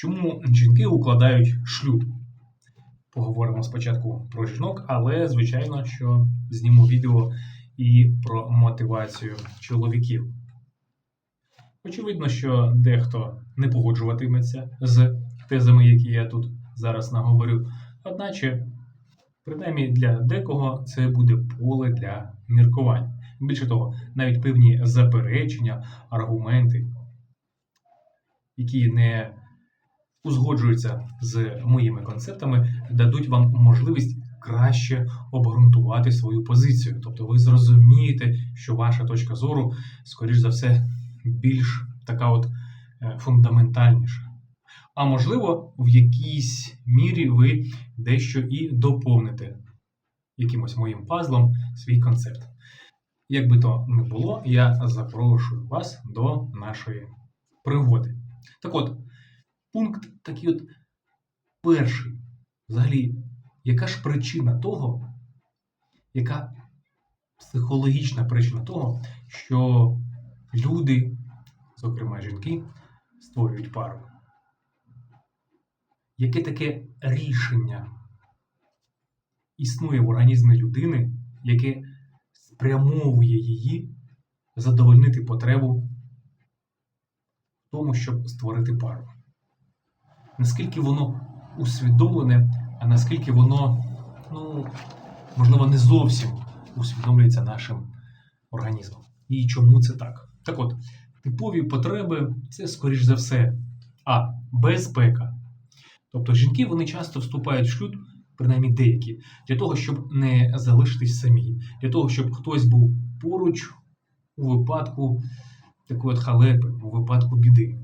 Чому жінки укладають шлюб? Поговоримо спочатку про жінок, але звичайно, що зніму відео і про мотивацію чоловіків. Очевидно, що дехто не погоджуватиметься з тезами, які я тут зараз наговорю. Одначе, принаймні для декого це буде поле для міркувань. Більше того, навіть певні заперечення, аргументи, які не узгоджуються з моїми концептами, дадуть вам можливість краще обґрунтувати свою позицію. Тобто ви зрозумієте, що ваша точка зору, скоріш за все, більш така от е, фундаментальніша. А можливо, в якійсь мірі ви дещо і доповните якимось моїм пазлом свій концепт. Як би то не було, я запрошую вас до нашої пригоди. Так от, пункт такий от перший. Взагалі, яка ж причина того, яка психологічна причина того, що люди, зокрема жінки, створюють пару? Яке таке рішення існує в організмі людини, яке спрямовує її задовольнити потребу в тому, щоб створити пару? Наскільки воно усвідомлене, а наскільки воно, ну, можливо, не зовсім усвідомлюється нашим організмом. І чому це так? Так от, типові потреби це, скоріш за все, а. Безпека. Тобто жінки вони часто вступають в шлюб, принаймні деякі, для того, щоб не залишитись самі, для того, щоб хтось був поруч у випадку такої от халепи, у випадку біди.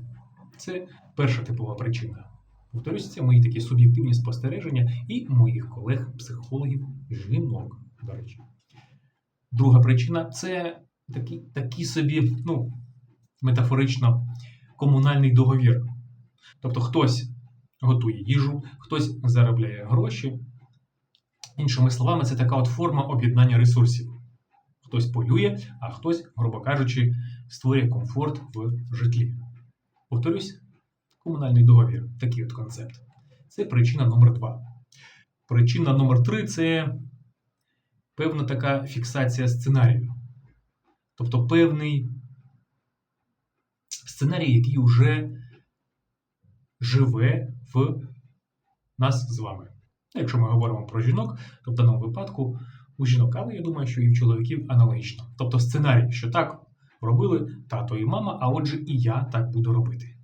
Це перша типова причина. Повторюсь, це мої такі суб'єктивні спостереження і моїх колег-психологів, жінок, до речі. Друга причина це такі, такі собі, ну, метафорично, комунальний договір. Тобто хтось готує їжу, хтось заробляє гроші. Іншими словами, це така от форма об'єднання ресурсів. Хтось полює, а хтось, грубо кажучи, створює комфорт в житлі. Повторюсь, комунальний договір такий от концепт. Це причина номер два. Причина номер три це певна така фіксація сценарію. Тобто певний сценарій, який вже живе в нас з вами. Якщо ми говоримо про жінок, то в даному випадку у жінок, але я думаю, що і в чоловіків аналогічно. Тобто сценарій, що так робили тато і мама, а отже, і я так буду робити.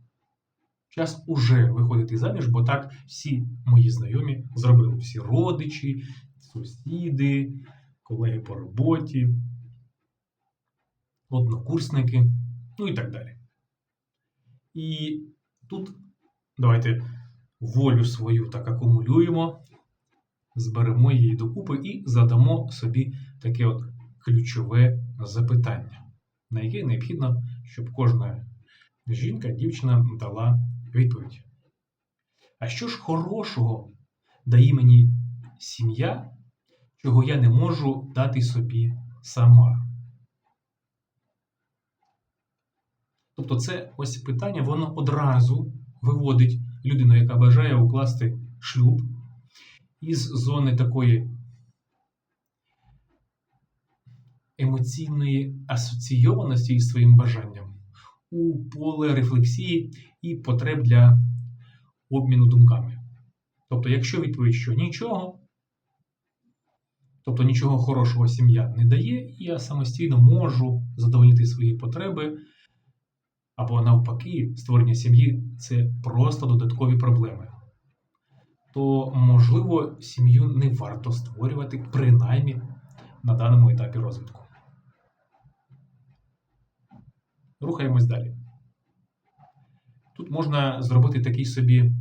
Час уже виходити заміж, бо так всі мої знайомі зробили. Всі родичі, сусіди, колеги по роботі, однокурсники, ну і так далі. І тут давайте волю свою так акумулюємо, зберемо її докупи і задамо собі таке от ключове запитання, на яке необхідно, щоб кожна жінка, дівчина дала відповідь. А що ж хорошого дає мені сім'я, чого я не можу дати собі сама? Тобто, це ось питання, воно одразу виводить людину, яка бажає укласти шлюб із зони такої емоційної асоційованості із своїм бажанням у поле рефлексії і потреб для обміну думками. Тобто, якщо відповідь, що нічого, тобто нічого хорошого сім'я не дає, і я самостійно можу задовольнити свої потреби, або навпаки, створення сім'ї це просто додаткові проблеми, то, можливо, сім'ю не варто створювати принаймні на даному етапі розвитку. Рухаємось далі. Тут можна зробити такий собі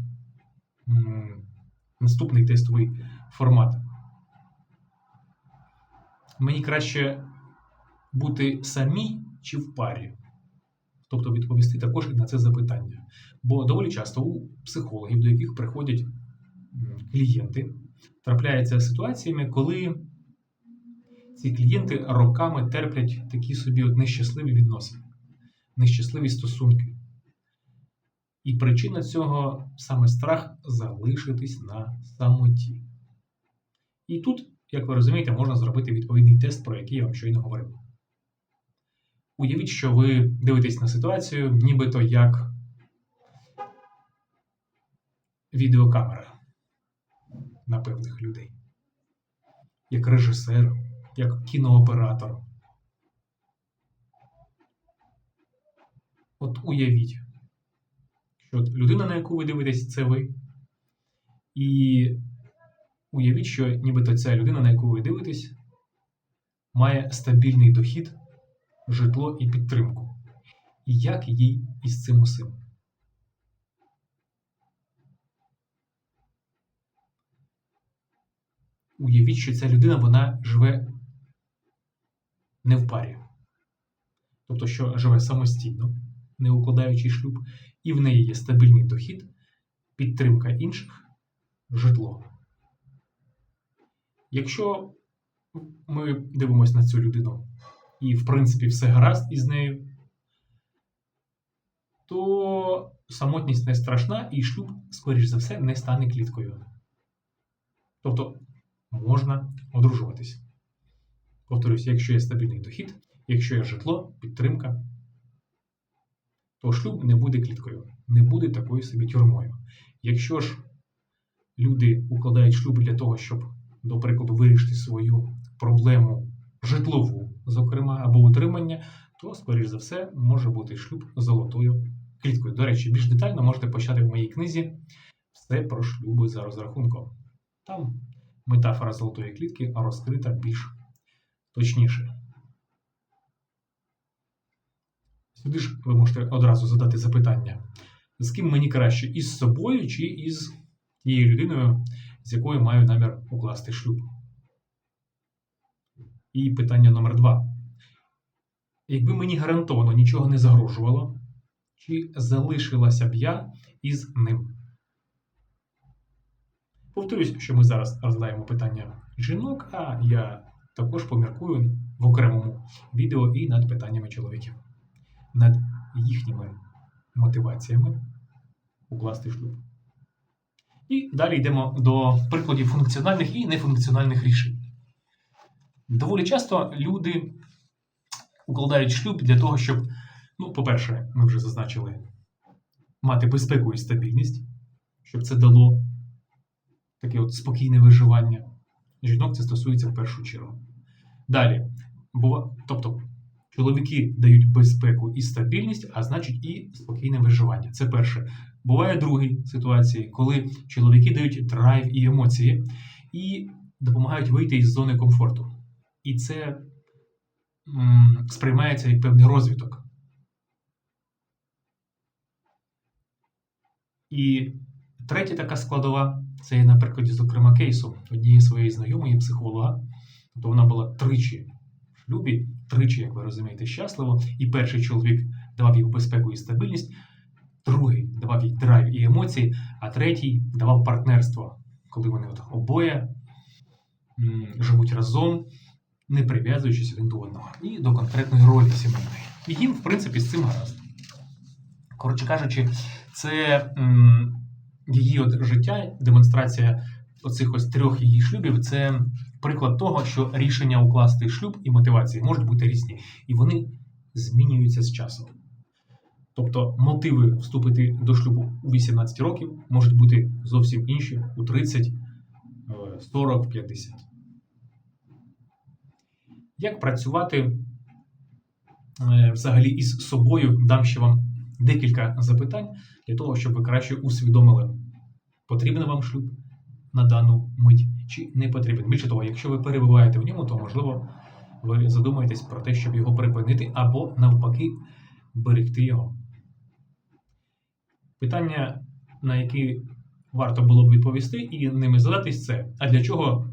наступний тестовий формат. Мені краще бути самій чи в парі. Тобто відповісти також і на це запитання. Бо доволі часто у психологів, до яких приходять клієнти, трапляються ситуаціями, коли ці клієнти роками терплять такі собі от нещасливі відносини, нещасливі стосунки. І причина цього саме страх залишитись на самоті. І тут, як ви розумієте, можна зробити відповідний тест, про який я вам щойно говорив. Уявіть, що ви дивитесь на ситуацію, нібито як відеокамера на певних людей, як режисер, як кінооператор. От уявіть, що людина, на яку ви дивитесь, це ви. І уявіть, що нібито ця людина, на яку ви дивитесь, має стабільний дохід, житло і підтримку. І як їй із цим усім? Уявіть, що ця людина вона живе не в парі. Тобто, що живе самостійно, не укладаючи шлюб, і в неї є стабільний дохід, підтримка інших, житло. Якщо ми дивимося на цю людину і, в принципі, все гаразд із нею, то самотність не страшна, і шлюб, скоріш за все, не стане кліткою. Тобто можна одружуватись. Повторюсь, якщо є стабільний дохід, якщо є житло, підтримка, то шлюб не буде кліткою, не буде такою собі тюрмою. Якщо ж люди укладають шлюб для того, щоб, до прикладу, вирішити свою проблему житлову, зокрема, або утримання, то, скоріш за все, може бути шлюб золотою кліткою. До речі, більш детально можете почати в моїй книзі все про шлюби за розрахунком. Там метафора золотої клітки розкрита більш точніше. Сюди ж ви можете одразу задати запитання, з ким мені краще, із собою чи із тією людиною, з якою маю намір укласти шлюб. І питання номер два. Якби мені гарантовано нічого не загрожувало, чи залишилася б я із ним? Повторюсь, що ми зараз розглядаємо питання жінок, а я також поміркую в окремому відео і над питаннями чоловіків, над їхніми мотиваціями укласти шлюб. І далі йдемо до прикладів функціональних і нефункціональних рішень. Доволі часто люди укладають шлюб для того, щоб, ну, по-перше, ми вже зазначили, мати безпеку і стабільність, щоб це дало таке от спокійне виживання. Жінок це стосується в першу чергу. Далі, бува, тобто, чоловіки дають безпеку і стабільність, а значить і спокійне виживання. Це перше. Буває другі ситуації, коли чоловіки дають драйв і емоції і допомагають вийти із зони комфорту. І це м, сприймається як певний розвиток. І третя така складова це є на зокрема, кейсу однієї своєї знайомої психолога. Тобто вона була тричі шлюбі, тричі, як ви розумієте, щасливо. І перший чоловік давав їй безпеку і стабільність, другий давав їй драйв і емоції, а третій давав партнерство, коли вони от обоє живуть разом, не прив'язуючись один до одного, і до конкретної ролі сімейної. І їм, в принципі, з цим гаразд. Коротше кажучи, це м, її от життя, демонстрація оцих ось трьох її шлюбів це приклад того, що рішення укласти шлюб і мотивації можуть бути різні, і вони змінюються з часом. Тобто мотиви вступити до шлюбу у 18 років можуть бути зовсім інші у 30, е, 40, 50. Як працювати е, взагалі із собою? Дам ще вам декілька запитань для того, щоб ви краще усвідомили, потрібен вам шлюб на дану мить чи не потрібен. Більше того, якщо ви перебуваєте в ньому, то можливо ви задумаєтесь про те, щоб його припинити, або навпаки берегти його. Питання, на які варто було б відповісти, і ними задатись, це: а для чого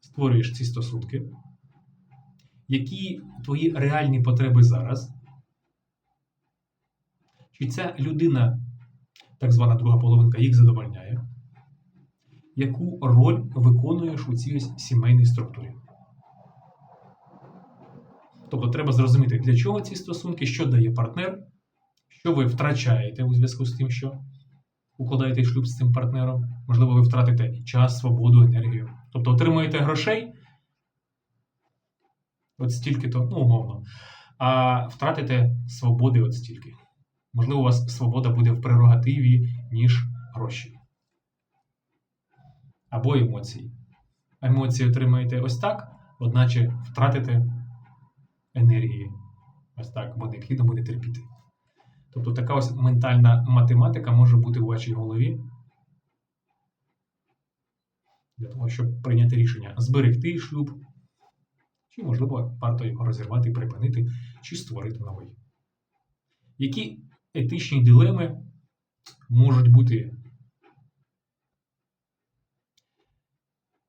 створюєш ці стосунки? Які твої реальні потреби зараз? Чи ця людина, так звана друга половинка, їх задовольняє? Яку роль виконуєш у цій сімейній структурі? Тобто треба зрозуміти, для чого ці стосунки, що дає партнер, Що ви втрачаєте у зв'язку з тим, що укладаєте шлюб з цим партнером? Можливо, ви втратите час, свободу, енергію. Тобто отримуєте грошей, от стільки-то, ну, умовно, а втратите свободи от стільки. Можливо, у вас свобода буде в прерогативі, ніж гроші. Або емоції. Емоції отримаєте ось так, одначе втратите енергії. Ось так, бо необхідно буде терпіти. Тобто така ось ментальна математика може бути у вашій голові для того, щоб прийняти рішення зберегти шлюб, чи, можливо, варто його розірвати, припинити, чи створити новий. Які етичні дилеми можуть бути?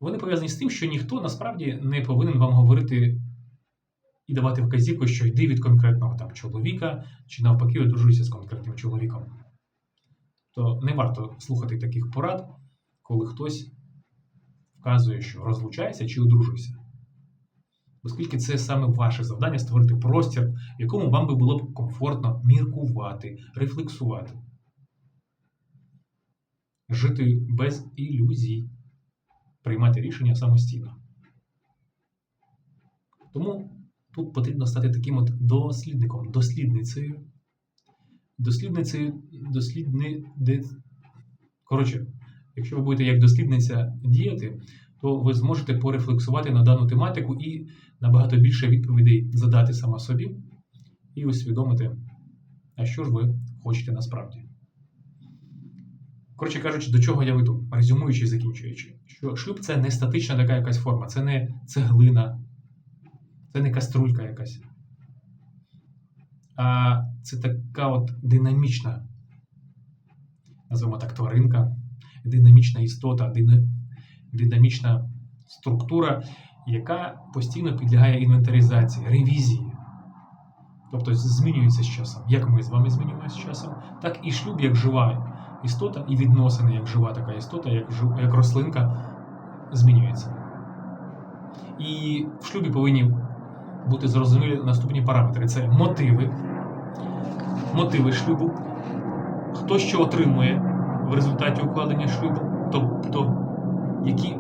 Вони пов'язані з тим, що ніхто насправді не повинен вам говорити і давати вказівку, що йди від конкретного там чоловіка, чи навпаки одружуйся з конкретним чоловіком. То не варто слухати таких порад, коли хтось вказує, що розлучайся чи одружуйся. Оскільки це саме ваше завдання створити простір, в якому вам би було б комфортно міркувати, рефлексувати, жити без ілюзій, приймати рішення самостійно. Тому тут потрібно стати таким от дослідником, дослідницею. Дослідницею, дослідни... Коротше, якщо ви будете як дослідниця діяти, то ви зможете порефлексувати на дану тематику і набагато більше відповідей задати сама собі і усвідомити, а що ж ви хочете насправді. Коротше кажучи, до чого я веду, резюмуючи і закінчуючи, що шлюб це не статична така якась форма, це не цеглина, це не каструлька якась. А це така от динамічна, називаємо так, тваринка, динамічна істота, динамічна структура, яка постійно підлягає інвентаризації, ревізії. Тобто змінюється з часом. Як ми з вами змінюємося з часом, так і шлюб як жива істота, і відносини як жива така істота, як, жив, як рослинка змінюється. І в шлюбі повинні бути зрозумілі наступні параметри: це мотиви, мотиви шлюбу, хто що отримує в результаті укладення шлюбу, тобто які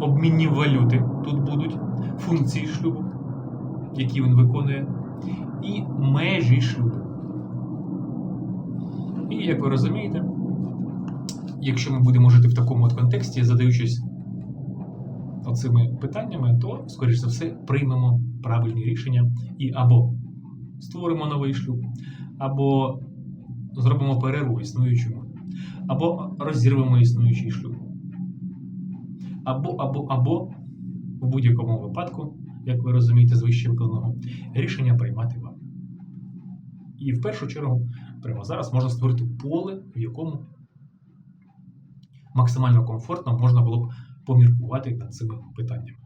обмінні валюти тут будуть, функції шлюбу, які він виконує, і межі шлюбу. І як ви розумієте, якщо ми будемо жити в такому от контексті, задаючись оцими питаннями, то, скоріш за все, приймемо правильні рішення і або створимо новий шлюб, або зробимо перерву існуючому, або розірвемо існуючий шлюб. Або, або, або в будь-якому випадку, як ви розумієте, з вище викладеного, рішення приймати вам. І в першу чергу, прямо зараз можна створити поле, в якому максимально комфортно можна було б поміркувати над цими питаннями.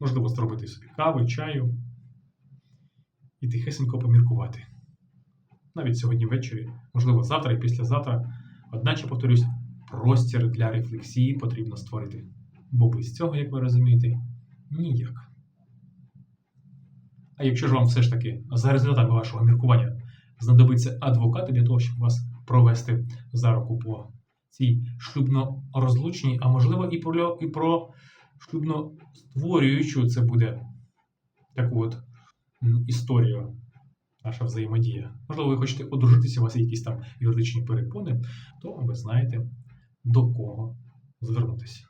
Можливо, зробити собі кави, чаю і тихесенько поміркувати. Навіть сьогодні ввечері, можливо, завтра і післязавтра, одначе, повторюсь, простір для рефлексії потрібно створити. Бо без цього, як ви розумієте, ніяк. А якщо ж вам все ж таки за результатами вашого міркування знадобиться адвокат для того, щоб вас провести за руку по цій шлюбно-розлучній, а можливо і про, і про шлюбно-створюючу це буде таку от історію, наша взаємодія. Можливо, ви хочете одружитися, у вас є якісь там юридичні перепони, то ви знаєте, до кого звернутися.